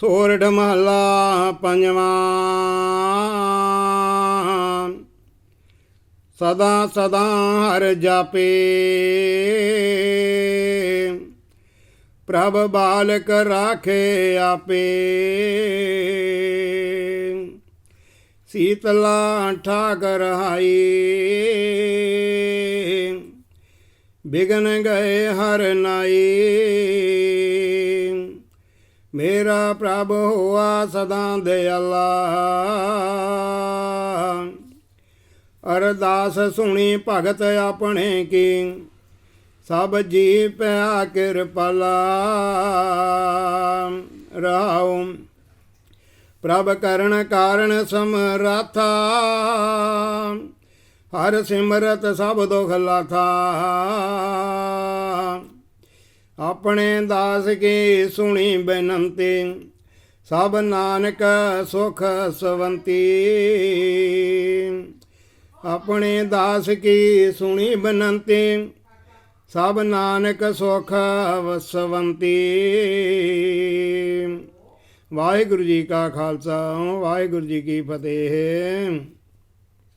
ਸੋਰਠ ਮਹਲਾ ਪੰਜਵਾਂ। ਸਦਾ ਸਦਾ ਹਰ ਜਾਪੇ। ਪ੍ਰਭ ਬਾਲਕ ਰਾਖੇ ਆਪੇ। ਸੀਤਲਾ ਠਾਕਰ ਹਾਈ। ਬਿਗਨ ਗਏ ਹਰ ਨਾਈ। ਮੇਰਾ ਪ੍ਰਭ ਹੋਆ ਸਦਾ ਦਿਆਲਾ ਅਰਦਾਸ ਸੁਣੀ ਭਗਤ ਆਪਣੇ ਕੀ, ਸਭ ਜੀ ਪਿਆ ਕਿਰਪਾਲਾ। ਰਾਉ ਪ੍ਰਭ ਕਰਨ ਕਾਰਨ ਸਮਰਾਥਾ। ਹਰ ਸਿਮਰਤ ਸਭ ਦੁਖ ਲਾਥਾ। ਆਪਣੇ ਦਾਸ ਕੀ ਸੁਣੀ ਬੇਨੰਤੀ? ਸਭ ਨਾਨਕ ਸੁਖ ਸਵੰਤੀ। ਆਪਣੇ ਦਾਸ ਕੀ ਸੁਣੀ ਬੇਨੰਤੀ? ਸਭ ਨਾਨਕ ਸੁਖ ਵਸਵੰਤੀ ਵਾਹਿਗੁਰੂ ਜੀ ਕਾ ਖਾਲਸਾ, ਵਾਹਿਗੁਰੂ ਜੀ ਕੀ ਫਤਿਹ।